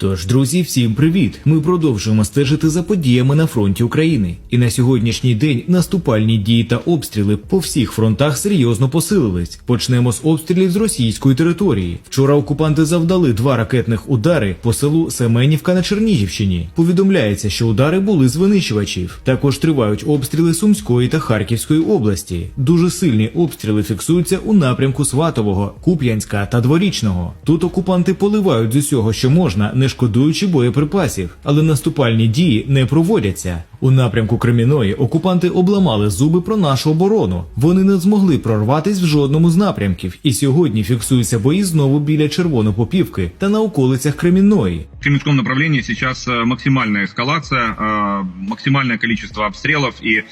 Тож, друзі, всім привіт! Ми продовжуємо стежити за подіями на фронті України. І на сьогоднішній день наступальні дії та обстріли по всіх фронтах серйозно посилились. Почнемо з обстрілів з російської території. Вчора окупанти завдали два ракетних удари по селу Семенівка на Чернігівщині. Повідомляється, що удари були з винищувачів. Також тривають обстріли Сумської та Харківської області. Дуже сильні обстріли фіксуються у напрямку Сватового, Куп'янська та Дворічного. Тут окупанти поливають з усього, що можна, не шкодуючи боєприпасів, але наступальні дії не проводяться. У напрямку Креміної окупанти обламали зуби про нашу оборону. Вони не змогли прорватись в жодному з напрямків, і сьогодні фіксуються бої знову біля Червонопопівки та на околицях Кремінної. В Кременском направлении сейчас э, максимальная эскалация, э, максимальное количество обстрелов и э,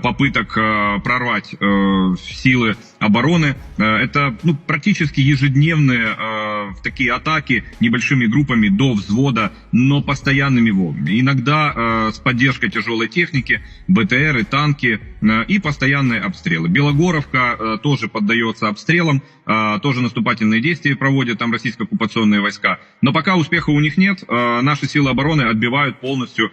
попыток э, прорвать э, силы обороны. Э, Это ну, практически ежедневные э, такие атаки небольшими группами до взвода, но постоянными волнами. Иногда э, с поддержкой тяжелой техники, БТРы, танки э, и постоянные обстрелы. Белогоровка э, тоже поддается обстрелам, э, тоже наступательные действия проводят там российско оккупационные войска. Но пока успеха у них нет, наши силы обороны отбивают полностью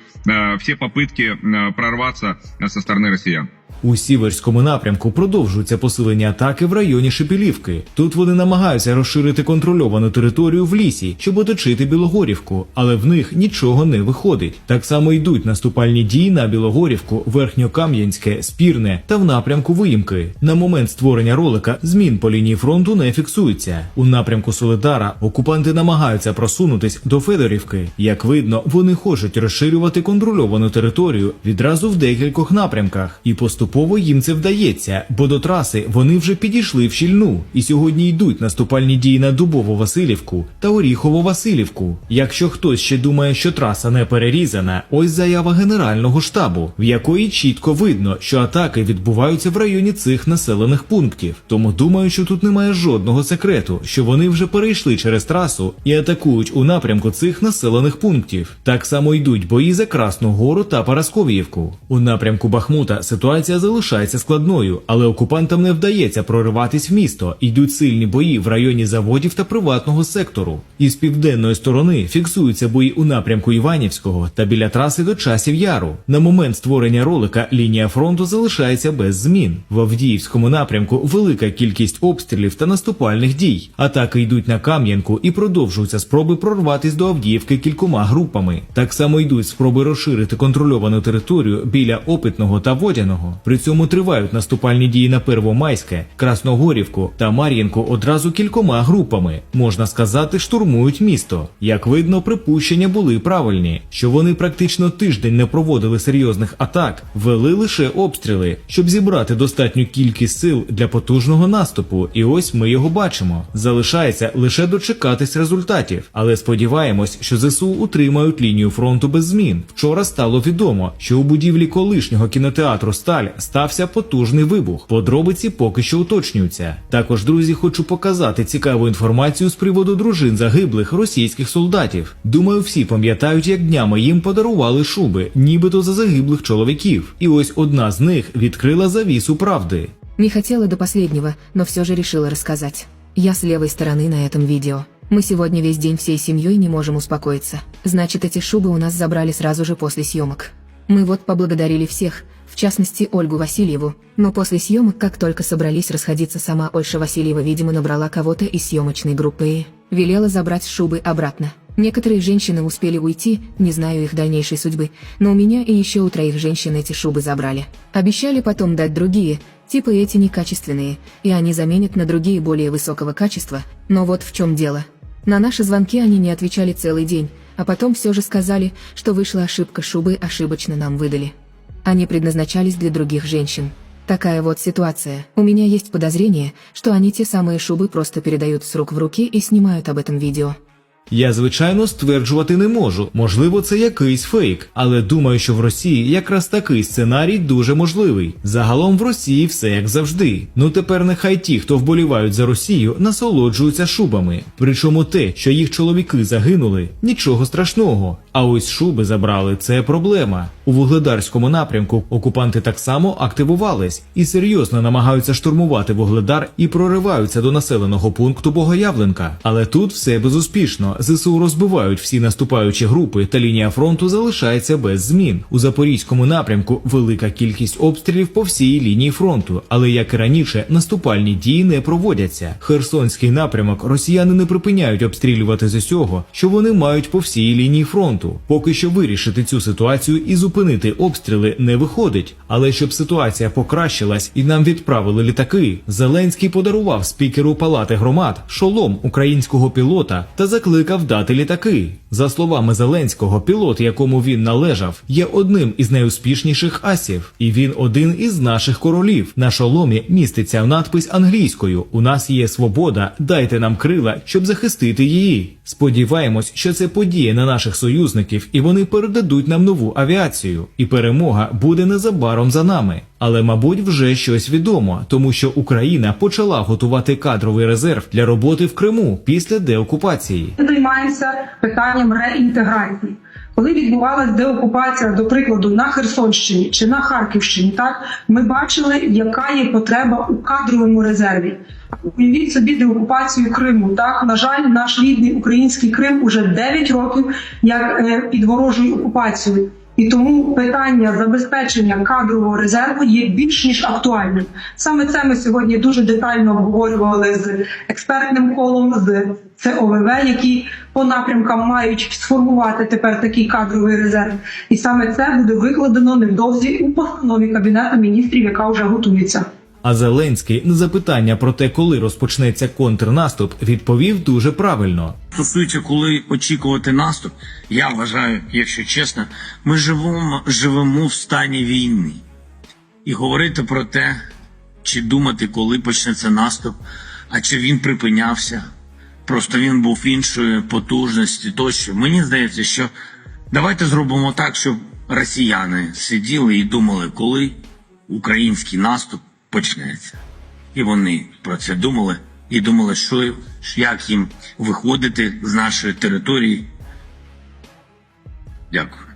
все попытки прорваться со стороны россиян. У сіверському напрямку продовжуються посилені атаки в районі Шепілівки. Тут вони намагаються розширити контрольовану територію в лісі, щоб оточити Білогорівку, але в них нічого не виходить. Так само йдуть наступальні дії на Білогорівку, Верхньокам'янське, Спірне та в напрямку Виїмки. На момент створення ролика змін по лінії фронту не фіксується. У напрямку Солидара окупанти намагаються просунутись до Федорівки. Як видно, вони хочуть розширювати контрольовану територію відразу в декількох напрямках, і поступово їм це вдається, бо до траси вони вже підійшли в щільну, і сьогодні йдуть наступальні дії на Дубово-Василівку та Оріхово-Василівку. Якщо хтось ще думає, що траса не перерізана, ось заява Генерального штабу, в якої чітко видно, що атаки відбуваються в районі цих населених пунктів. Тому думаю, що тут немає жодного секрету, що вони вже перейшли через трасу і атакують у напрямку цих населених пунктів. Так само йдуть бої за Красну Гору та Парасковіївку. У напрямку Бахмута ситуація залишається складною, але окупантам не вдається прориватись в місто. Йдуть сильні бої в районі заводів та приватного сектору. Із південної сторони фіксуються бої у напрямку Іванівського та біля траси до часів яру. На момент створення ролика лінія фронту залишається без змін. В Авдіївському напрямку велика кількість обстрілів та наступальних дій. Атаки йдуть на Кам'янку і продовжуються спроби прорватись до Авдіївки кількома групами. Так само йдуть спроби розширити контрольовану територію біля опитного та водяного. При цьому тривають наступальні дії на Первомайське, Красногорівку та Мар'їнку одразу кількома групами. Можна сказати, штурмують місто. Як видно, припущення були правильні, що вони практично тиждень не проводили серйозних атак, вели лише обстріли, щоб зібрати достатню кількість сил для потужного наступу. І ось ми його бачимо. Залишається лише дочекатись результатів, але сподіваємось, що ЗСУ утримають лінію фронту без змін. Вчора стало відомо, що у будівлі колишнього кінотеатру Сталь стався потужний вибух. Подробиці поки що уточнюються. Також, друзі, хочу показати цікаву інформацію з приводу дружин загиблих російських солдатів. Думаю, всі пам'ятають, як днями їм подарували шуби, нібито за загиблих чоловіків. І ось одна з них відкрила завісу правди. Не хотела до последнего, но все же решила рассказать. Я с левой стороны на этом видео. Мы сегодня весь день всей семьей не можем успокоиться. Значит, эти шубы у нас забрали сразу же после съемок. Мы вот поблагодарили всех, В частности Ольгу Васильеву, но после съемок, как только собрались расходиться, сама Ольша Васильева, видимо, набрала кого-то из съемочной группы и велела забрать шубы обратно. Некоторые женщины успели уйти, не знаю их дальнейшей судьбы, но у меня и еще у троих женщин эти шубы забрали. Обещали потом дать другие, типа эти некачественные, и они заменят на другие более высокого качества, но вот в чем дело. На наши звонки они не отвечали целый день, а потом все же сказали, что вышла ошибка шубы, ошибочно нам выдали. Они предназначались для других женщин. Такая вот ситуация. У меня есть подозрение, что они те самые шубы просто передают с рук в руки и снимают об этом видео. Я, звичайно, стверджувати не можу. Можливо, це якийсь фейк, але думаю, що в Росії якраз такий сценарій дуже можливий. Загалом в Росії все як завжди. Ну тепер нехай ті, хто вболівають за Росію, насолоджуються шубами. Причому те, що їх чоловіки загинули, нічого страшного. А ось шуби забрали це проблема. У вугледарському напрямку окупанти так само активувались і серйозно намагаються штурмувати вугледар і прориваються до населеного пункту Богоявленка. Але тут все безуспішно. ЗСУ розбивають всі наступаючі групи, та лінія фронту залишається без змін. У запорізькому напрямку велика кількість обстрілів по всій лінії фронту, але як і раніше, наступальні дії не проводяться. Херсонський напрямок росіяни не припиняють обстрілювати з усього, що вони мають по всій лінії фронту. Поки що вирішити цю ситуацію і зупинити обстріли не виходить. Але щоб ситуація покращилась і нам відправили літаки, Зеленський подарував спікеру палати громад шолом українського пілота та закликав дати літаки. За словами Зеленського, пілот, якому він належав, є одним із найуспішніших асів, і він один із наших королів. На шоломі міститься надпис англійською: У нас є свобода, дайте нам крила, щоб захистити її. Сподіваємось, що це подіє на наших союзників, і вони передадуть нам нову авіацію. І перемога буде незабаром за нами. Але, мабуть, вже щось відомо, тому що Україна почала готувати кадровий резерв для роботи в Криму після деокупації. Ми займаємося питанням реінтеграції. Коли відбувалася деокупація, до прикладу, на Херсонщині чи на Харківщині, так ми бачили, яка є потреба у кадровому резерві. Уявіть собі деокупацію Криму. Так, на жаль, наш рідний український Крим уже 9 років як е, під ворожою окупацією. І тому питання забезпечення кадрового резерву є більш ніж актуальним. Саме це ми сьогодні дуже детально обговорювали з експертним колом, з ЦОВВ, які по напрямкам мають сформувати тепер такий кадровий резерв. І саме це буде викладено невдовзі у постанові кабінету міністрів, яка вже готується. А Зеленський на запитання про те, коли розпочнеться контрнаступ, відповів дуже правильно. Стосується, коли очікувати наступ, я вважаю, якщо чесно, ми живемо, живемо в стані війни. І говорити про те, чи думати, коли почнеться наступ, а чи він припинявся, просто він був іншої потужності тощо. Мені здається, що давайте зробимо так, щоб росіяни сиділи і думали, коли український наступ почнеться. І вони про це думали і думали, що як їм виходити з нашої території. Дякую.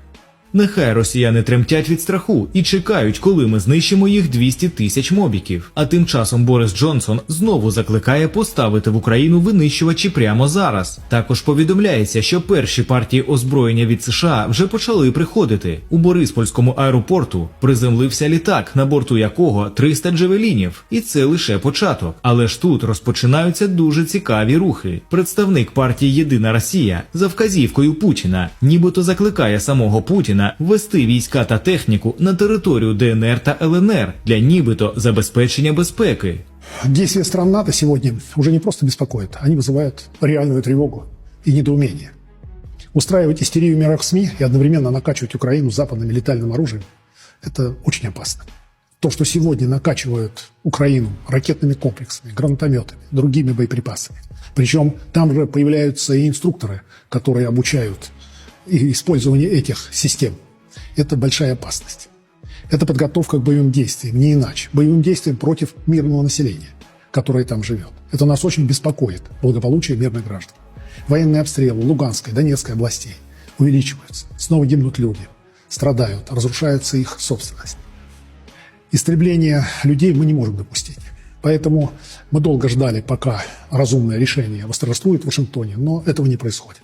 Нехай росіяни тремтять від страху і чекають, коли ми знищимо їх 200 тисяч мобіків. А тим часом Борис Джонсон знову закликає поставити в Україну винищувачі прямо зараз. Також повідомляється, що перші партії озброєння від США вже почали приходити. У Бориспольському аеропорту приземлився літак, на борту якого 300 джевелінів, і це лише початок. Але ж тут розпочинаються дуже цікаві рухи. Представник партії Єдина Росія за вказівкою Путіна, нібито закликає самого Путіна ввести війська та техніку на територію ДНР та ЛНР для нібито забезпечення безпеки. Действия стран НАТО сегодня уже не просто беспокоят, они вызывают реальную тревогу и недоумение. Устраивать истерию в мирах СМИ и одновременно накачивать Украину западным летальным оружием – это очень опасно. То, что сегодня накачивают Украину ракетными комплексами, гранатометами, другими боеприпасами. Причем там же появляются и инструкторы, которые обучают и использование этих систем. Это большая опасность. Это подготовка к боевым действиям, не иначе. Боевым действиям против мирного населения, которое там живет. Это нас очень беспокоит, благополучие мирных граждан. Военные обстрелы Луганской, Донецкой областей увеличиваются. Снова гибнут люди, страдают, разрушается их собственность. Истребление людей мы не можем допустить. Поэтому мы долго ждали, пока разумное решение восторжествует в Вашингтоне, но этого не происходит.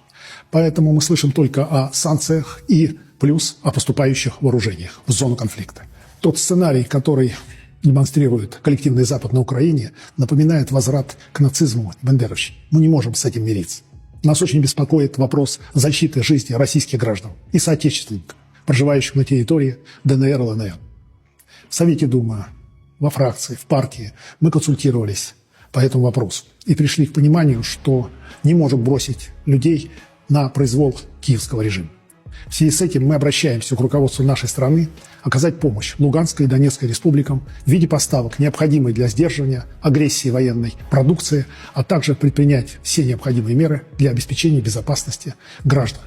Поэтому мы слышим только о санкциях и плюс о поступающих вооружениях в зону конфликта. Тот сценарий, который демонстрирует коллективный Запад на Украине, напоминает возврат к нацизму и бандеровщине. Мы не можем с этим мириться. Нас очень беспокоит вопрос защиты жизни российских граждан и соотечественников, проживающих на территории ДНР и ЛНР. В Совете Думы, во фракции, в партии мы консультировались по этому вопросу и пришли к пониманию, что не можем бросить людей на произвол киевского режима. В связи с этим мы обращаемся к руководству нашей страны оказать помощь Луганской и Донецкой республикам в виде поставок, необходимой для сдерживания агрессии военной продукции, а также предпринять все необходимые меры для обеспечения безопасности граждан.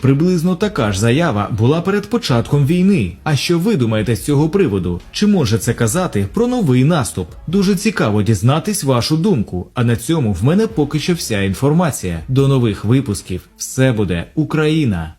Приблизно така ж заява була перед початком війни. А що ви думаєте з цього приводу? Чи може це казати про новий наступ? Дуже цікаво дізнатись вашу думку. А на цьому в мене поки що вся інформація. До нових випусків. Все буде Україна!